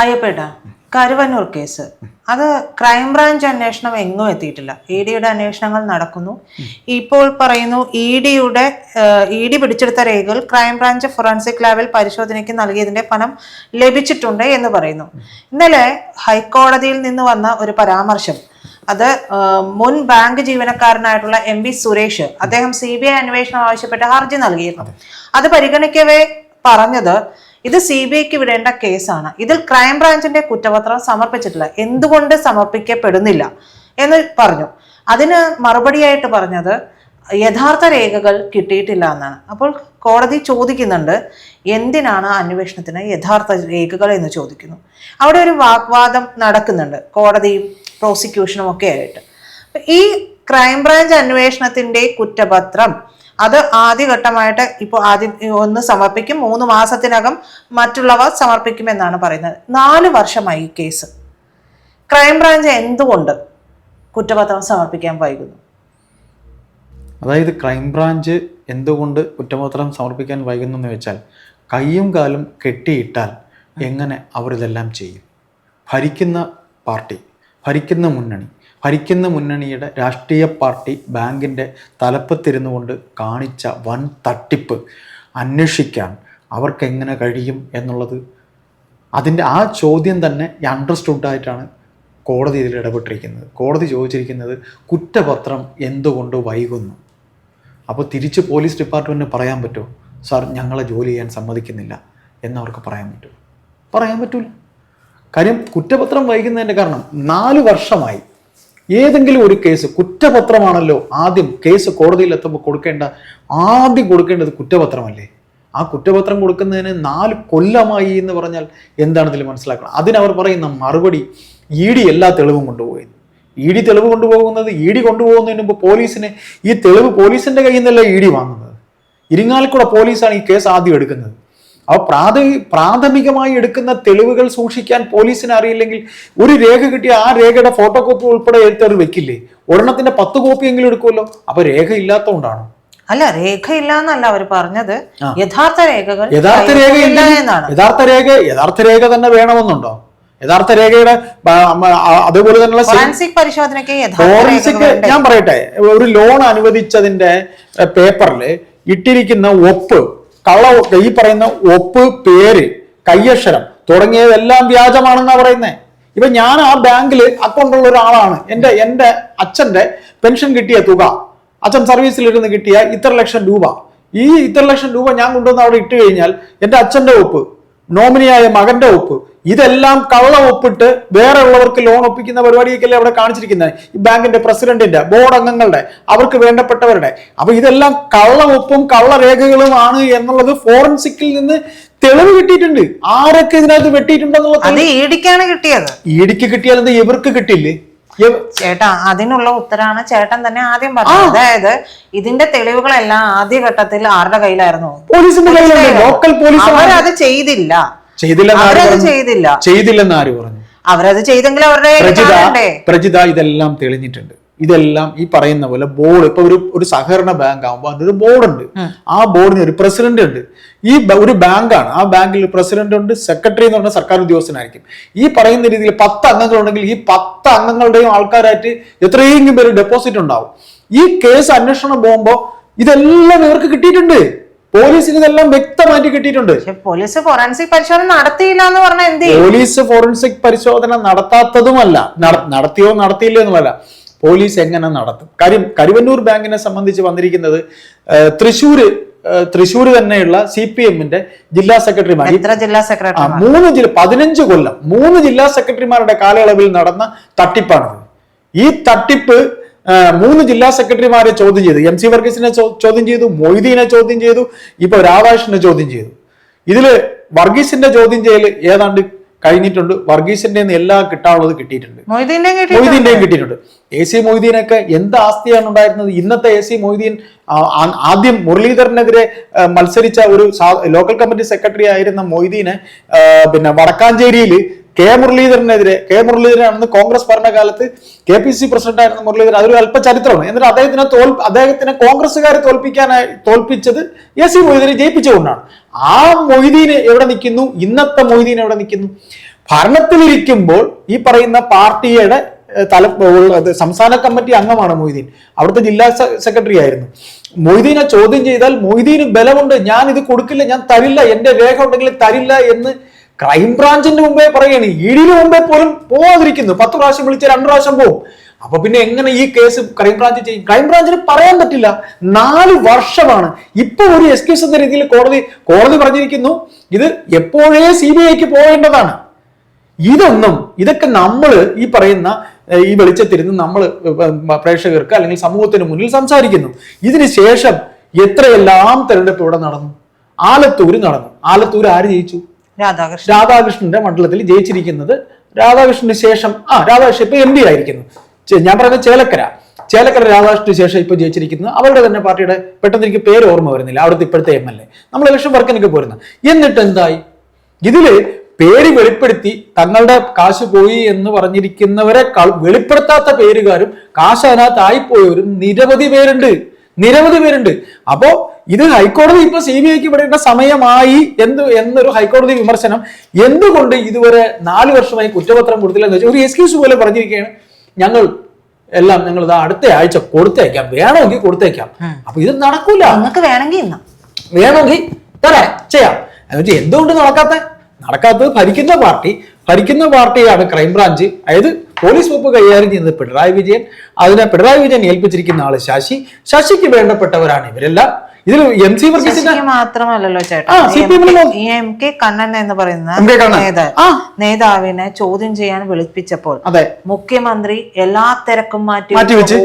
അയ്യപ്പേട്ട Karuvannur case. അത് crime branch അന്വേഷണം എങ്ങും എത്തിയിട്ടില്ല. ഇ ഡിയുടെ അന്വേഷണങ്ങൾ നടക്കുന്നു. ഇപ്പോൾ പറയുന്നു ഇ ഡിയുടെ ഇ ഡി പിടിച്ചെടുത്ത രേഖകൾ ക്രൈംബ്രാഞ്ച് ഫോറൻസിക് ലാബിൽ പരിശോധനയ്ക്ക് നൽകിയതിന്റെ പണം ലഭിച്ചിട്ടുണ്ട് എന്ന് പറയുന്നു. ഇന്നലെ ഹൈക്കോടതിയിൽ നിന്ന് വന്ന ഒരു പരാമർശം. അത് മുൻ ബാങ്ക് ജീവനക്കാരനായിട്ടുള്ള എം വി സുരേഷ് അദ്ദേഹം സി ബി ഐ അന്വേഷണം ആവശ്യപ്പെട്ട് ഹർജി നൽകിയിരുന്നു. അത് പരിഗണിക്കവേ പറഞ്ഞത് ഇത് സി ബി ഐക്ക് വിടേണ്ട കേസാണ്. ഇതിൽ ക്രൈംബ്രാഞ്ചിന്റെ കുറ്റപത്രം സമർപ്പിച്ചിട്ടില്ല. എന്തുകൊണ്ട് സമർപ്പിക്കപ്പെടുന്നില്ല എന്ന് പറഞ്ഞു. അതിന് മറുപടിയായിട്ട് പറഞ്ഞത് യഥാർത്ഥ രേഖകൾ കിട്ടിയിട്ടില്ല എന്നാണ്. അപ്പോൾ കോടതി ചോദിക്കുന്നുണ്ട് എന്തിനാണ് അന്വേഷണത്തിന് യഥാർത്ഥ രേഖകൾ എന്ന് ചോദിക്കുന്നു. അവിടെ ഒരു വാഗ്വാദം നടക്കുന്നുണ്ട് കോടതിയും പ്രോസിക്യൂഷനും ഒക്കെ ആയിട്ട്. ഈ ക്രൈംബ്രാഞ്ച് അന്വേഷണത്തിന്റെ കുറ്റപത്രം അത് ആദ്യഘട്ടമായിട്ട് ഇപ്പോൾ ആദ്യം ഒന്ന് സമർപ്പിക്കും മൂന്ന് മാസത്തിനകം മറ്റുള്ളവ സമർപ്പിക്കുമെന്നാണ് പറയുന്നത്. നാല് വർഷമായി ഈ കേസ്. ക്രൈംബ്രാഞ്ച് എന്തുകൊണ്ട് കുറ്റപത്രം സമർപ്പിക്കാൻ വൈകുന്നു? അതായത് ക്രൈംബ്രാഞ്ച് എന്തുകൊണ്ട് കുറ്റപത്രം സമർപ്പിക്കാൻ വൈകുന്നു എന്ന് വെച്ചാൽ കയ്യും കാലും കെട്ടിയിട്ടാൽ എങ്ങനെ അവരിതെല്ലാം ചെയ്യും? ഭരിക്കുന്ന പാർട്ടി ഭരിക്കുന്ന മുന്നണി ഭരിക്കുന്ന മുന്നണിയുടെ രാഷ്ട്രീയ പാർട്ടി ബാങ്കിന്റെ തലപ്പത്തിരുന്നു കൊണ്ട് കാണിച്ച വൻ തട്ടിപ്പ് അന്വേഷിക്കാൻ അവർക്കെങ്ങനെ കഴിയും എന്നുള്ളത് അതിന്റെ ആ ചോദ്യം തന്നെ അണ്ടർസ്റ്റുഡ് ആയിട്ടാണ് കോടതി ഇതിൽ ഇടപെട്ടിരിക്കുന്നത്. കോടതി ചോദിച്ചിരിക്കുന്നത് കുറ്റപത്രം എന്തുകൊണ്ട് വൈകുന്നു? അപ്പോൾ തിരിച്ച് പോലീസ് ഡിപ്പാർട്ട്മെന്റിന് പറയാൻ പറ്റുമോ? സാർ ഞങ്ങളെ ജോലി ചെയ്യാൻ സമ്മതിക്കുന്നില്ല എന്നവർക്ക് പറയാൻ പറ്റുമോ? പറയാൻ പറ്റൂല. കാര്യം കുറ്റപത്രം വൈകുന്നതിന്റെ കാരണം നാല് വർഷമായി ഏതെങ്കിലും ഒരു കേസ് കുറ്റപത്രമാണല്ലോ ആദ്യം കേസ് കോടതിയിൽ എത്തുമ്പോൾ കൊടുക്കേണ്ട ആദ്യം കൊടുക്കേണ്ടത് കുറ്റപത്രമല്ലേ? ആ കുറ്റപത്രം കൊടുക്കുന്നതിന് നാല് കൊല്ലമായി എന്ന് പറഞ്ഞാൽ എന്താണ് ഇതിൽ മനസ്സിലാക്കണം? അതിനവർ പറയുന്ന മറുപടി ഇ ഡി എല്ലാ തെളിവും കൊണ്ടുപോയിരുന്നു ഇ ഡി തെളിവ് കൊണ്ടുപോകുന്നത് ഇ ഡി കൊണ്ടുപോകുന്നതിന് മുമ്പ് പോലീസിന് ഈ തെളിവ് പോലീസിന്റെ കയ്യിൽ നിന്നല്ല ഇ ഡി വാങ്ങുന്നത്? ഇരിങ്ങാലക്കുട പോലീസാണ് ഈ കേസ് ആദ്യം എടുക്കുന്നത്. അപ്പോൾ പ്രാഥമിക പ്രാഥമികമായി എടുക്കുന്ന തെളിവുകൾ സൂക്ഷിക്കാൻ പോലീസിന് അറിയില്ലെങ്കിൽ ഒരു രേഖ കിട്ടിയ ആ രേഖയുടെ ഫോട്ടോ കോപ്പി ഉൾപ്പെടെ എടുത്തവർ വെക്കില്ലേ? ഒരെണ്ണത്തിന്റെ പത്ത് കോപ്പിയെങ്കിലും എടുക്കുമല്ലോ? അപ്പൊ രേഖ ഇല്ലാത്തതുകൊണ്ടാണ് അല്ല രേഖ ഇല്ലാന്നല്ല അവർ പറഞ്ഞത്. യഥാർത്ഥ രേഖകൾ യഥാർത്ഥ രേഖ ഇല്ല എന്നാണ്. യഥാർത്ഥ രേഖ യഥാർത്ഥ രേഖ തന്നെ വേണമെന്നുണ്ടോ? യഥാർത്ഥ രേഖയുടെ അതേപോലെ തന്നെയുള്ള ഫോറൻസിക് പരിശോധനയ്ക്ക് ഫോറൻസിക് ഞാൻ പറയട്ടെ ഒരു ലോൺ അനുവദിച്ചതിന്റെ പേപ്പറിൽ ഇട്ടിരിക്കുന്ന ഒപ്പ് കള്ള ഈ പറയുന്ന ഒപ്പ് പേര് കയ്യക്ഷരം തുടങ്ങിയതെല്ലാം വ്യാജമാണെന്നാ പറയുന്നത് ഇപ്പൊ ഞാൻ ആ ബാങ്കിൽ അക്കൗണ്ട് ഉള്ള ഒരാളാണ്. എന്റെ എന്റെ അച്ഛന്റെ പെൻഷൻ കിട്ടിയ തുക. അച്ഛൻ സർവീസിലിരുന്ന് കിട്ടിയ ഇത്ര ലക്ഷം രൂപ. ഈ ഇത്ര ലക്ഷം രൂപ ഞാൻ കൊണ്ടുവന്ന് അവിടെ ഇട്ട് കഴിഞ്ഞാൽ എന്റെ അച്ഛന്റെ ഒപ്പ് നോമിനിയായ മകന്റെ ഒപ്പ് ഇതെല്ലാം കള്ള ഒപ്പിട്ട് വേറെ ഉള്ളവർക്ക് ലോൺ ഒപ്പിക്കുന്ന പരിപാടിയൊക്കെയല്ലേ അവിടെ കാണിച്ചിരിക്കുന്നത്? ഈ ബാങ്കിന്റെ പ്രസിഡന്റിന്റെ ബോർഡ് അംഗങ്ങളുടെ അവർക്ക് വേണ്ടപ്പെട്ടവരുടെ. അപ്പൊ ഇതെല്ലാം കള്ള ഒപ്പും കള്ള രേഖകളുമാണ് എന്നുള്ളത് ഫോറൻസിക്കിൽ നിന്ന് തെളിവ് കിട്ടിയിട്ടുണ്ട്. ആരൊക്കെ ഇതിനകത്ത് വെട്ടിയിട്ടുണ്ടെന്നുള്ളത് അത് ഈടിക്കാണ് കിട്ടിയത്. ഇടിക്ക് കിട്ടിയാലെന്ത് ഇവർക്ക് കിട്ടില്ലേ ചേട്ടാ അതിനുള്ള ഉത്തരാണ് ചേട്ടൻ തന്നെ ആദ്യം പറഞ്ഞത്. അതായത് ഇതിന്റെ തെളിവുകളെല്ലാം ആദ്യഘട്ടത്തിൽ ആരുടെ കയ്യിലായിരുന്നു? പോലീസിന്റെ കയ്യിലായിരുന്നു ലോക്കൽ പോലീസ് അവരത് ചെയ്തില്ല. ചെയ്തില്ലെന്ന് ചെയ്തില്ല. ചെയ്തില്ലെന്ന് ആര് പറഞ്ഞു? അവരത് ചെയ്തെങ്കിൽ അവരുടെ പ്രജിത? പ്രജിത ഇതെല്ലാം തെളിഞ്ഞിട്ടുണ്ട്. ഇതെല്ലാം ഈ പറയുന്ന പോലെ ബോർഡ് ഇപ്പൊ ഒരു ഒരു സഹകരണ ബാങ്ക് ആകുമ്പോൾ അതിനൊരു ബോർഡ് ഉണ്ട് ആ ബോർഡിന് ഒരു പ്രസിഡന്റ് ഉണ്ട്. ഈ ഒരു ബാങ്കാണ്. ആ ബാങ്കിൽ പ്രസിഡന്റ് ഉണ്ട് സെക്രട്ടറി എന്ന് പറഞ്ഞ സർക്കാർ ഉദ്യോഗസ്ഥനായിരിക്കും. ഈ പറയുന്ന രീതിയിൽ പത്ത് അംഗങ്ങളുണ്ടെങ്കിൽ ഈ പത്ത് അംഗങ്ങളുടെയും ആൾക്കാരായിട്ട് എത്രയെങ്കിലും പേര് ഡെപ്പോസിറ്റ് ഉണ്ടാവും. ഈ കേസ് അന്വേഷണം പോകുമ്പോൾ ഇതെല്ലാം ഇവർക്ക് കിട്ടിയിട്ടുണ്ട്. പോലീസിന് ഇതെല്ലാം വ്യക്തമായിട്ട് കിട്ടിയിട്ടുണ്ട്. പോലീസ് ഫോറൻസിക് പരിശോധന നടത്തിയില്ല എന്ന് പറഞ്ഞാൽ എന്ത് പോലീസ് ഫോറൻസിക് പരിശോധന നടത്താത്തതുമല്ല. നട- നടത്തിയോ നടത്തിയില്ലോ എന്നുമല്ല. പോലീസ് എങ്ങനെ നടത്തും? കാര്യം കരുവന്നൂർ ബാങ്കിനെ സംബന്ധിച്ച് വന്നിരിക്കുന്നത് തൃശൂര് തൃശ്ശൂര് ഏഹ്, തന്നെയുള്ള സി പി എമ്മിന്റെ ജില്ലാ സെക്രട്ടറിമാർ. ജില്ലാ സെക്രട്ടറി മൂന്ന് ജില്ല പതിനഞ്ച് കൊല്ലം മൂന്ന് ജില്ലാ സെക്രട്ടറിമാരുടെ കാലയളവിൽ നടന്ന തട്ടിപ്പാണ് ഈ തട്ടിപ്പ് മൂന്ന് ജില്ലാ സെക്രട്ടറിമാരെ ചോദ്യം ചെയ്തു. എം സി വർഗീസിനെ ചോദ്യം ചെയ്തു മൊയ്തീനെ ചോദ്യം ചെയ്തു ഇപ്പൊ രാധാകൃഷ്ണനെ ചോദ്യം ചെയ്തു. ഇതിൽ വർഗീസിന്റെ ചോദ്യം ചെയ്യൽ ഏതാണ്ട് കഴിഞ്ഞിട്ടുണ്ട്. വർഗീസിന്റെ എല്ലാം കിട്ടാനുള്ളത് കിട്ടിയിട്ടുണ്ട്. മൊയ്തീന്റെ മൊയ്തീന്റെയും കിട്ടിയിട്ടുണ്ട്. എ സി മൊയ്തീനൊക്കെ എന്ത് ആസ്തിയാണ് ഉണ്ടായിരുന്നത്? ഇന്നത്തെ എ സി മൊയ്തീൻ ആദ്യം മുരളീധരനെതിരെ മത്സരിച്ച ഒരു ലോക്കൽ കമ്മിറ്റി സെക്രട്ടറി ആയിരുന്ന മൊയ്തീനെ പിന്നെ വടക്കാഞ്ചേരിയിൽ കെ മുരളീധരനെതിരെ കെ മുരളീധരൻ അന്ന് കോൺഗ്രസ് ഭരണകാലത്ത് കെ പി സി പ്രസിഡന്റ് ആയിരുന്ന മുരളീധരൻ അതൊരു അല്പ ചരിത്രമാണ് എന്നിട്ട് അദ്ദേഹത്തിനെ തോൽ അദ്ദേഹത്തിനെ കോൺഗ്രസ്സുകാരെ തോൽപ്പിക്കാനായി തോൽപ്പിച്ചത് എ സി മൊയ്തീനെ ജയിപ്പിച്ചുകൊണ്ടാണ് ആ മൊയ്തീന് എവിടെ നിൽക്കുന്നു? ഇന്നത്തെ മൊയ്തീൻ എവിടെ നിൽക്കുന്നു? ഭരണത്തിലിരിക്കുമ്പോൾ ഈ പറയുന്ന പാർട്ടിയുടെ തല സംസ്ഥാന കമ്മിറ്റി അംഗമാണ് മൊയ്തീൻ. അവിടുത്തെ ജില്ലാ സെക്രട്ടറി ആയിരുന്നു. മൊയ്തീനെ ചോദ്യം ചെയ്താൽ മൊയ്തീന് ബലമുണ്ട് ഞാൻ ഇത് കൊടുക്കില്ല ഞാൻ തരില്ല എന്റെ രേഖ ഉണ്ടെങ്കിൽ തരില്ല എന്ന് ക്രൈംബ്രാഞ്ചിന്റെ മുമ്പേ പറയാണ് ഇടിന് മുമ്പേ പോലും പോവാതിരിക്കുന്നു. പത്ത് പ്രാവശ്യം വിളിച്ച രണ്ടു പ്രാവശ്യം പോവും. അപ്പൊ പിന്നെ എങ്ങനെ ഈ കേസ് ക്രൈംബ്രാഞ്ച് ചെയ്യും? ക്രൈംബ്രാഞ്ചിന് പറയാൻ പറ്റില്ല. നാല് വർഷമാണ്. ഇപ്പൊ ഒരു എക്സ്ക്യൂസ് എന്ന രീതിയിൽ കോടതി കോടതി പറഞ്ഞിരിക്കുന്നു. ഇത് എപ്പോഴേ സി ബി ഐക്ക് പോകേണ്ടതാണ്. ഇതൊന്നും ഇതൊക്കെ നമ്മൾ ഈ പറയുന്ന ഈ വെളിച്ചത്തിരുന്ന് നമ്മൾ പ്രേക്ഷകർക്ക് അല്ലെങ്കിൽ സമൂഹത്തിന് മുന്നിൽ സംസാരിക്കുന്നു. ഇതിന് ശേഷം എത്രയെല്ലാം തെരഞ്ഞെടുപ്പ് ഇവിടെ നടന്നു? ആലത്തൂര് നടന്നു. ആലത്തൂർ ആര് ജയിച്ചു? രാധാകൃഷ്ണൻ. രാധാകൃഷ്ണന്റെ മണ്ഡലത്തിൽ ജയിച്ചിരിക്കുന്നത് രാധാകൃഷ്ണന് ശേഷം ആ രാധാകൃഷ്ണൻ ഇപ്പൊ എം പി ആയിരിക്കുന്നു. ഞാൻ പറയുന്നത് ചേലക്കര. ചേലക്കര രാധാകൃഷ്ണന് ശേഷം ഇപ്പൊ ജയിച്ചിരിക്കുന്നത് അവരുടെ തന്നെ പാർട്ടിയുടെ പെട്ടെന്ന് എനിക്ക് പേര് ഓർമ്മ വരുന്നില്ല. അവിടുത്തെ ഇപ്പോഴത്തെ എം എൽ എ നമ്മൾ ഇലക്ഷൻ വർക്കിനൊക്കെ പോരുന്നു. എന്നിട്ട് എന്തായി? ഇതിൽ പേര് വെളിപ്പെടുത്തി തങ്ങളുടെ കാശ് പോയി എന്ന് പറഞ്ഞിരിക്കുന്നവരെ വെളിപ്പെടുത്താത്ത പേരുകാരും കാശ് അതിനകത്ത് ആയിപ്പോയവരും നിരവധി പേരുണ്ട്. നിരവധി പേരുണ്ട്. അപ്പോ ഇത് ഹൈക്കോടതി ഇപ്പൊ സി ബി ഐക്ക് വിടേണ്ട സമയമായി എന്ത് എന്നൊരു ഹൈക്കോടതി വിമർശനം എന്തുകൊണ്ട് ഇതുവരെ നാല് വർഷമായി കുറ്റപത്രം കൊടുത്തില്ലെന്ന് വെച്ചാൽ ഒരു എക്സ്ക്യൂസ് പോലെ പറഞ്ഞിരിക്കുകയാണ്. ഞങ്ങൾ എല്ലാം ഞങ്ങൾ ഇതാ അടുത്ത ആഴ്ച കൊടുത്തേക്കാം. വേണമെങ്കിൽ കൊടുത്തേക്കാം. അപ്പൊ ഇത് നടക്കൂല. നിങ്ങൾക്ക് വേണമെങ്കിൽ വേണമെങ്കിൽ തരാം. ചെയ്യാം. എന്നുവെച്ചാൽ എന്തുകൊണ്ട് നടക്കാത്ത? നടക്കാത്തത് ഭരിക്കുന്ന പാർട്ടി. ഭരിക്കുന്ന പാർട്ടിയാണ് ക്രൈംബ്രാഞ്ച്. അതായത് പോലീസ് വകുപ്പ് കൈകാര്യം ചെയ്യുന്നത് പിണറായി വിജയൻ. അതിനെ പിണറായി വിജയൻ ഏൽപ്പിച്ചിരിക്കുന്ന ആൾ ശശി. ശശിക്ക് വേണ്ടപ്പെട്ടവരാണ് ഇവരെല്ലാം. ഇതിൽ എം സി വർഗീസിന്റെ മാത്രമല്ലല്ലോ ചേട്ടാ. എം കെ കണ്ണൻ എന്ന് പറയുന്ന. നേതാവിനെ ചോദ്യം ചെയ്യാൻ വിളിപ്പിച്ചപ്പോൾ അതെ. മുഖ്യമന്ത്രി എല്ലാ തിരക്കും മാറ്റി.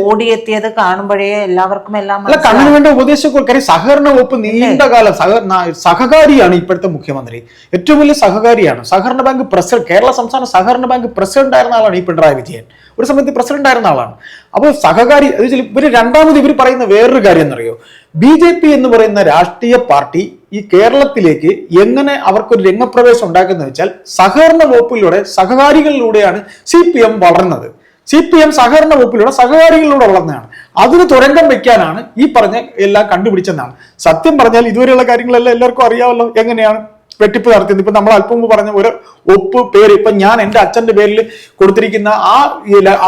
ഓടിയെത്തിയത് കാണുമ്പോഴേ എല്ലാവർക്കും എല്ലാം കണ്ണന് വേണ്ട ഉപദേശങ്ങൾ കാര്യം സഹകരണ വകുപ്പ് നീണ്ട കാലം സഹ- സഹകാരിയാണ് ഇപ്പോഴത്തെ മുഖ്യമന്ത്രി. ഏറ്റവും വലിയ സഹകാരിയാണ്. സഹകരണ ബാങ്ക് പ്രസിഡന്റ് കേരള സംസ്ഥാന സഹകരണ ബാങ്ക് പ്രസിഡന്റ് ആയിരുന്ന ആളാണ് ഈ പിണറായി വിജയൻ. ഒരു സമയത്ത് പ്രസിഡന്റ് ആയിരുന്ന ആളാണ്. അപ്പോൾ സഹകാരി ഇവർ രണ്ടാമത് ഇവർ പറയുന്ന വേറൊരു കാര്യം എന്നറിയോ? ബി ജെ പി എന്ന് പറയുന്ന രാഷ്ട്രീയ പാർട്ടി ഈ കേരളത്തിലേക്ക് എങ്ങനെ അവർക്കൊരു രംഗപ്രവേശം ഉണ്ടാക്കുന്ന വെച്ചാൽ സഹകരണ വകുപ്പിലൂടെ സഹകാരികളിലൂടെയാണ് സി പി എം വളർന്നത്. സി പി എം സഹകരണ വകുപ്പിലൂടെ സഹകാരികളിലൂടെ വളർന്നതാണ്. അതിന് തുരങ്കം വെക്കാനാണ് ഈ പറഞ്ഞ എല്ലാം കണ്ടുപിടിച്ചെന്നാണ് സത്യം പറഞ്ഞാൽ ഇതുവരെയുള്ള കാര്യങ്ങളെല്ലാം എല്ലാവർക്കും അറിയാമല്ലോ എങ്ങനെയാണ് വെട്ടിപ്പ് നടത്തിയത്. ഇപ്പൊ നമ്മൾ അല്പം മുമ്പ് പറഞ്ഞ ഒരു ഒപ്പ് പേര് ഇപ്പൊ ഞാൻ എന്റെ അച്ഛന്റെ പേരിൽ കൊടുത്തിരിക്കുന്ന ആ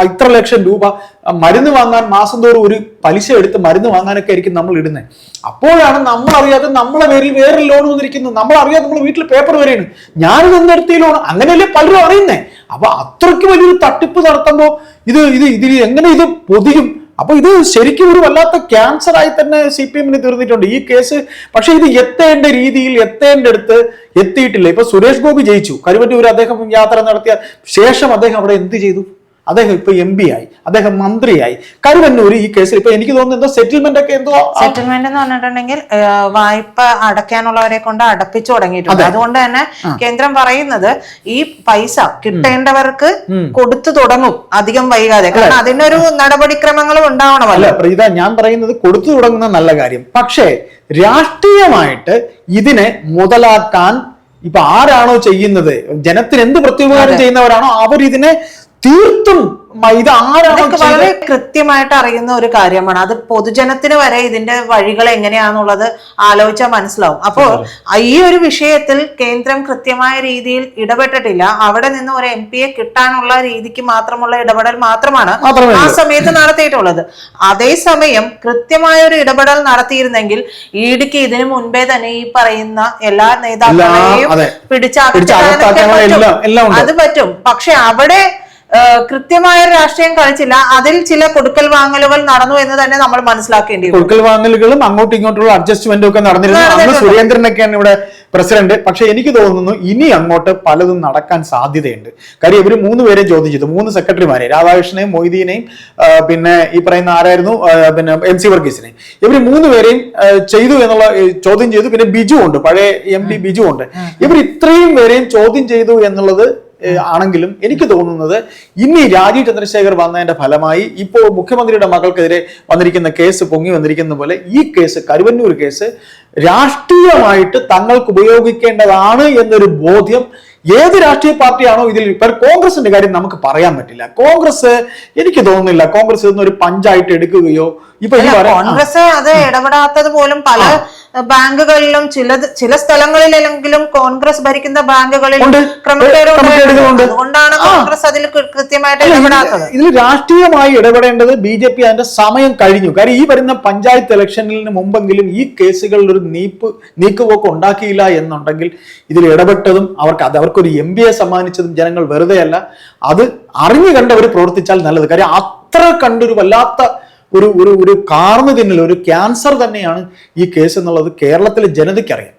ഇത്ര ലക്ഷം രൂപ മരുന്ന് വാങ്ങാൻ മാസം തോറും ഒരു പലിശ എടുത്ത് മരുന്ന് വാങ്ങാനൊക്കെ ആയിരിക്കും നമ്മൾ ഇടുന്നത് അപ്പോഴാണ് നമ്മൾ അറിയാതെ നമ്മളെ പേരിൽ വേറെ ലോൺ വന്നിരിക്കുന്നത്. നമ്മൾ അറിയാതെ നമ്മൾ വീട്ടിൽ പേപ്പർ വരെയാണ്. ഞാൻ നിന്നെടുത്ത ലോൺ? അങ്ങനെയല്ലേ പലരും അറിയുന്നേ. അപ്പൊ അത്രയ്ക്ക് വലിയൊരു തട്ടിപ്പ് നടത്തുമ്പോ ഇത് ഇത് ഇതിൽ എങ്ങനെ ഇത് പൊതിയും? അപ്പൊ ഇത് ശരിക്കും ഒരു വല്ലാത്ത ക്യാൻസർ ആയി തന്നെ സി പി എമ്മിന് തീർന്നിട്ടുണ്ട്. ഈ കേസ് പക്ഷെ ഇത് എത്തേണ്ട രീതിയിൽ എത്തേണ്ട അടുത്ത് എത്തിയിട്ടില്ല. ഇപ്പൊ സുരേഷ് ഗോപി ജയിച്ചു. കരുവറ്റൂർ അദ്ദേഹം യാത്ര നടത്തിയ ശേഷം അദ്ദേഹം അവിടെ എന്ത് ചെയ്തു? അദ്ദേഹം ഇപ്പൊ എം പി ആയി അദ്ദേഹം മന്ത്രിയായി. കരുവന്നൂർ ഈ കേസിൽ ഇപ്പൊ എനിക്ക് തോന്നുന്നു എന്തോ സെറ്റിൽമെന്റ് ഒക്കെ എന്തോ സെറ്റിൽമെന്റ് എന്ന് പറഞ്ഞിട്ടുണ്ടെങ്കിൽ വായ്പ അടയ്ക്കാനുള്ളവരെ കൊണ്ട് അടപ്പിച്ചു തുടങ്ങിയിട്ടുണ്ട്. അതുകൊണ്ട് തന്നെ കേന്ദ്രം പറയുന്നത് ഈ പൈസ കിട്ടേണ്ടവർക്ക് കൊടുത്തു തുടങ്ങും. അധികം വൈകാതെ. കാരണം അതിനൊരു നടപടിക്രമങ്ങളും ഉണ്ടാവണമല്ലോ. പ്രീത ഞാൻ പറയുന്നത് കൊടുത്തു തുടങ്ങുന്ന നല്ല കാര്യം. പക്ഷേ രാഷ്ട്രീയമായിട്ട് ഇതിനെ മുതലാക്കാൻ ഇപ്പൊ ആരാണോ ചെയ്യുന്നത്? ജനത്തിന് എന്ത് പ്രത്യുപകാരം ചെയ്യുന്നവരാണോ? അവർ ഇതിനെ തീർത്തും ഇത് ആരാണോ വളരെ കൃത്യമായിട്ട് അറിയുന്ന ഒരു കാര്യമാണ്. അത് പൊതുജനത്തിന് വരെ ഇതിന്റെ വഴികൾ എങ്ങനെയാന്നുള്ളത് ആലോചിച്ചാൽ മനസ്സിലാവും. അപ്പോ ഈ ഒരു വിഷയത്തിൽ കേന്ദ്രം കൃത്യമായ രീതിയിൽ ഇടപെട്ടിട്ടില്ല. അവിടെ നിന്ന് ഒരു എം പിയെ കിട്ടാനുള്ള രീതിക്ക് മാത്രമുള്ള ഇടപെടൽ മാത്രമാണ് ആ സമയത്ത് നടത്തിയിട്ടുള്ളത്. അതേസമയം കൃത്യമായ ഒരു ഇടപെടൽ നടത്തിയിരുന്നെങ്കിൽ ഇഡിക്ക് ഇതിനു മുൻപേ തന്നെ ഈ പറയുന്ന എല്ലാ നേതാക്കളെയും ഉണ്ട്. അത് പറ്റും. പക്ഷെ അവിടെ കൃത്യമായ ഒരു രാഷ്ട്രീയം കളിച്ചില്ല. അതിൽ ചില കൊടുക്കൽ വാങ്ങലുകൾ നടന്നു എന്ന് തന്നെ നമ്മൾ മനസ്സിലാക്കേണ്ടി കൊടുക്കൽ വാങ്ങലുകളും അങ്ങോട്ടും ഇങ്ങോട്ടുള്ള അഡ്ജസ്റ്റ്മെന്റും ഒക്കെ നടന്നിരുന്നു. അന്ന് സുരേന്ദ്രനൊക്കെയാണ് ഇവിടെ പ്രസിഡന്റ്. പക്ഷെ എനിക്ക് തോന്നുന്നു ഇനി അങ്ങോട്ട് പലതും നടക്കാൻ സാധ്യതയുണ്ട്. കാര്യം ഇവർ മൂന്ന് പേരെ ചോദ്യം ചെയ്തു. മൂന്ന് സെക്രട്ടറിമാരെ. രാധാകൃഷ്ണനെയും മൊയ്തീനെയും പിന്നെ ഈ പറയുന്ന ആരായിരുന്നു? പിന്നെ എം സി വർഗീസിനെയും. ഇവർ മൂന്ന് പേരെയും ചെയ്തു എന്നുള്ള ചോദ്യം ചെയ്തു. പിന്നെ ബിജു ഉണ്ട്. പഴയ എം പി ബിജു ഉണ്ട്. ഇവർ ഇത്രയും പേരെയും ചോദ്യം ചെയ്തു എന്നുള്ളത് ആണെങ്കിലും എനിക്ക് തോന്നുന്നത് ഇനി രാജീവ് ചന്ദ്രശേഖർ വന്നതിന്റെ ഫലമായി ഇപ്പോൾ മുഖ്യമന്ത്രിയുടെ മകൾക്കെതിരെ വന്നിരിക്കുന്ന കേസ് പൊങ്ങി വന്നിരിക്കുന്ന പോലെ ഈ കേസ് കരുവന്നൂർ കേസ് രാഷ്ട്രീയമായിട്ട് തങ്ങൾക്ക് ഉപയോഗിക്കേണ്ടതാണ് എന്നൊരു ബോധ്യം ഏത് രാഷ്ട്രീയ പാർട്ടിയാണോ ഇതിൽ ഇപ്പൊ കോൺഗ്രസിന്റെ കാര്യം നമുക്ക് പറയാൻ പറ്റില്ല. കോൺഗ്രസ് എനിക്ക് തോന്നുന്നില്ല കോൺഗ്രസ് ഇതൊന്നും ഒരു പഞ്ചായിട്ട് എടുക്കുകയോ ഇപ്പൊ കോൺഗ്രസ് അത് ഇടപെടാത്തത് പോലും പല ബാങ്കുകളിലും ചില ചില സ്ഥലങ്ങളിലെങ്കിലും കോൺഗ്രസ് ഭരിക്കുന്ന ബാങ്കുകളിൽ. അതുകൊണ്ടാണ് കോൺഗ്രസ് അതിൽ കൃത്യമായിട്ട് ഇടപെടാത്തത്. ഇതിൽ രാഷ്ട്രീയമായി ഇടപെടേണ്ടത് ബി ജെ പി അതിന്റെ സമയം കഴിഞ്ഞു. കാര്യം ഈ വരുന്ന പഞ്ചായത്ത് ഇലക്ഷനിന് മുമ്പെങ്കിലും ഈ കേസുകളിൽ ഒരു നീപ്പ് നീക്കുപോക്ക് ഉണ്ടാക്കിയില്ല എന്നുണ്ടെങ്കിൽ ഇതിൽ ഇടപെട്ടതും അവർക്ക് അത് അവർക്കൊരു എം ബി എ സമ്മാനിച്ചതും ജനങ്ങൾ വെറുതെയല്ല. അത് അറിഞ്ഞു കണ്ടവർ പ്രവർത്തിച്ചാൽ നല്ലത്. കാര്യം അത്ര കണ്ടൊരു വല്ലാത്ത ഒരു ഒരു ഒരു കാർന്നു തിന്നൽ ഒരു ക്യാൻസർ തന്നെയാണ് ഈ കേസ് എന്നുള്ളത് കേരളത്തിലെ ജനതയ്ക്കറിയാം.